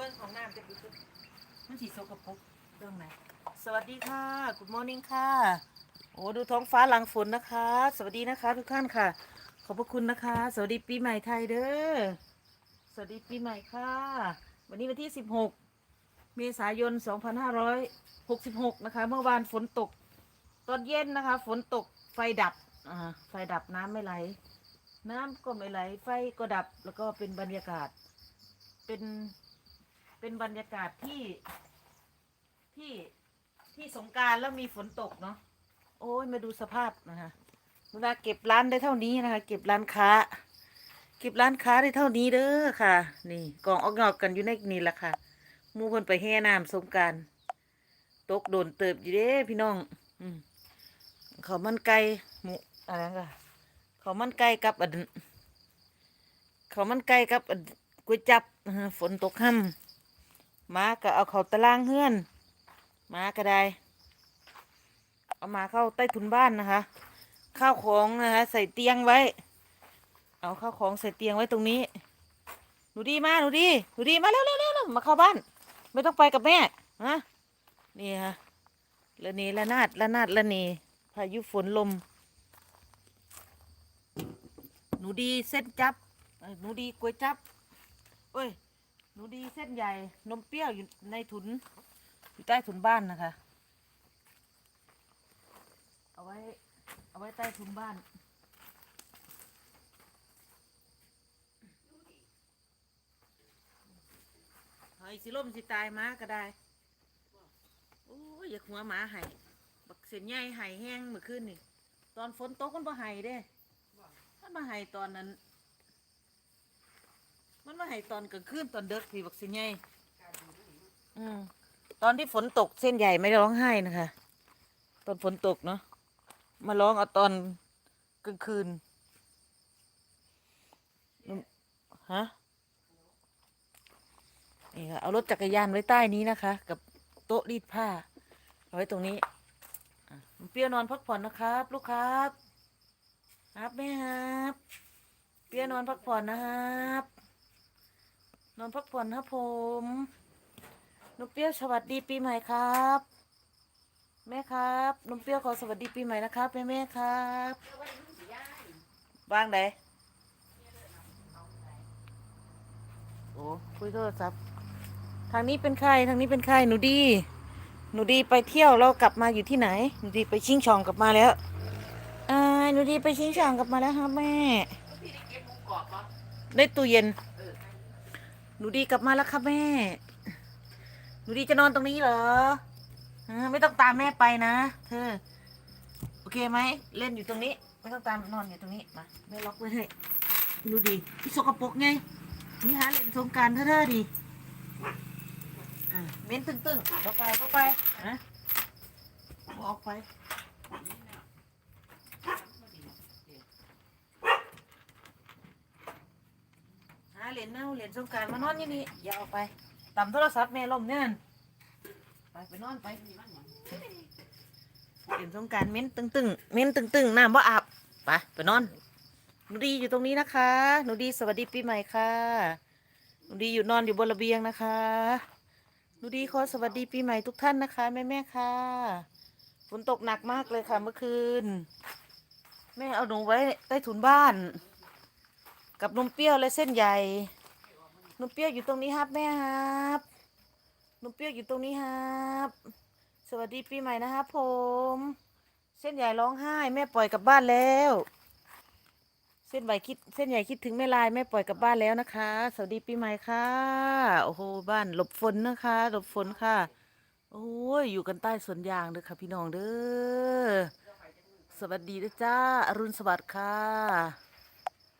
บิ้งของน้ำจะมันสีสกปรกเรื่องไหนสวัสดีค่ะ Good morning ค่ะ โอ้ดูท้องฟ้าหลังฝนนะคะ สวัสดีนะคะทุกท่านค่ะ ขอบพระคุณนะคะ สวัสดีปีใหม่ไทยเด้อ สวัสดีปีใหม่ค่ะ วันนี้วันที่ 16 เมษายน 2566 นะคะ เมื่อวานฝนตก ตอนเย็นนะคะ ฝนตกไฟดับอ่าไฟดับน้ำไม่ไหล น้ำก็ไม่ไหล ไฟก็ดับแล้วก็เป็นบรรยากาศ เป็น เป็นบรรยากาศที่ที่ที่สงการแล้วมีฝนตกเนาะโอ้ยมาดูสภาพนะคะเวลาเก็บร้านได้เท่านี้นะคะ เก็บร้านค้า เก็บร้านค้าได้เท่านี้เด้อค่ะ นี่กองออกงอกกันอยู่ในนี่แหละค่ะมู่คนไปแห่น้ำสงการตกโดนเติบอยู่เด้พี่น้อง อืมเขามันไก่หมูอะไรกันเขามันไก่กับอันเขามันไก่กับอันก๋วยจับฝนตกค่ำ มาก็เอาเขาตารางเฮือนมาก็ได้ เอามาเข้าใต้ถุนบ้านนะคะ ข้าวของนะคะใส่เตียงไว้ เอาข้าวของใส่เตียงไว้ตรงนี้ หนูดีมาหนูดีหนูดีมาเร็วเร็วเร็วเร็วมาเข้าบ้าน ไม่ต้องไปกับแม่ฮะนี่ฮะละนีละนาดละนาดละนีพายุฝนลม หนูดีเส้นจับ หนูดีกล้วยจับเอ้ย นูดีเส้นใหญ่นมเปรี้ยวอยู่ในถุน อยู่ใต้ถุนบ้านนะคะ เอาไว้ เอาไว้ใต้ถุนบ้านเฮ้ยสิล่มสิตายหมาก็ได้ โอ้ยอย่าหัวหมาไห้บักเสียนใหญ่ไห้แห้งเมื่อคืนนี่ ตอนฝนตกมันบ่ไห้เด้ มันมาไห้ตอนนั้น มันมาไห้ตอนกลางคืนตอนเด็กพี่บักเสียนใหญ่อืมตอนที่ฝนตกเส้นใหญ่ไม่ร้องไห้นะคะ ตอนฝนตกเนาะมาร้องเอาตอนกลางคืนอืมฮะนี่ค่ะเอารถจักรยานไว้ใต้นี้นะคะ กับโต๊ะรีดผ้าเอาไว้ตรงนี้อะเปรี้ยวนอนพักผ่อนนะครับ ลูกครับ ครับแม่ครับ เปรี้ยวนอนพักผ่อนนะครับ นอนพักผ่อนครับผมนมเปรี้ยวสวัสดีปีใหม่ครับ แม่ครับนมเปรี้ยวขอสวัสดีปีใหม่นะครับแม่แม่ครับบ้างไหนโอ้คุยโทรศัพท์ทางนี้เป็นใครทางนี้เป็นใครหนูดี หนูดีไปเที่ยวแล้วกลับมาอยู่ที่ไหน หนูดีไปชิงช่องกลับมาแล้วอ่าหนูดีไปชิงช่องกลับมาแล้วครับแม่ได้ตู้เย็น หนูดีกลับมาแล้วครับแม่ หนูดีจะนอนตรงนี้เหรอไม่ต้องตามแม่ไปนะ เธอ โอเคไหม เล่นอยู่ตรงนี้ ไม่ต้องตามนอนอยู่ตรงนี้ มาแม่ล็อกไว้ให้หนูดีที่สกปรกไง นี่หาเล่นสงการเธอๆดีอะเม้นตึงๆเข้าไปเข้าไปนะออกไปหาเห รียญเน่าเหรียญสงกรารมานอนอยู่นี่อย่าเอาไปต่ำโทรศัพท์แม่ล่มเนี่ยนั่นไปไปนอนไปเหรียญสงกรารเม้นตึงๆเม้นตึงๆน้ำบ่อาบไปไปนอนหนูดีอยู่ตรงนี้นะคะหนูดีสวัสดีปีใหม่ค่ะหนูดีอยู่นอนอยู่บนระเบียงนะคะหนูดีขอสวัสดีปีใหม่ทุกท่านนะคะแม่แม่ๆค่ะฝนตกหนักมากเลยค่ะเมื่อคืน แม่เอาหนูไว้ใต้ถุนบ้าน กับนมเปรี้ยวและเส้นใหญ่ นมเปรี้ยวอยู่ตรงนี้ครับแม่ครับนมเปรี้ยวอยู่ตรงนี้ครับ สวัสดีปีใหม่นะครับผม เส้นใหญ่ร้องไห้ แม่ปล่อยกลับบ้านแล้ว เส้นใหญ่คิดเส้นใหญ่คิดถึงแม่ลายแม่ปล่อยกลับบ้านแล้วนะคะ สวัสดีปีใหม่ค่ะ โอ้โหบ้านหลบฝนนะคะ หลบฝนค่ะ โอ้ยอยู่กันใต้สวนยางเด้อค่ะ พี่น้องเด้อสวัสดีนะจ้าอรุณสวัสดิ์ค่ะ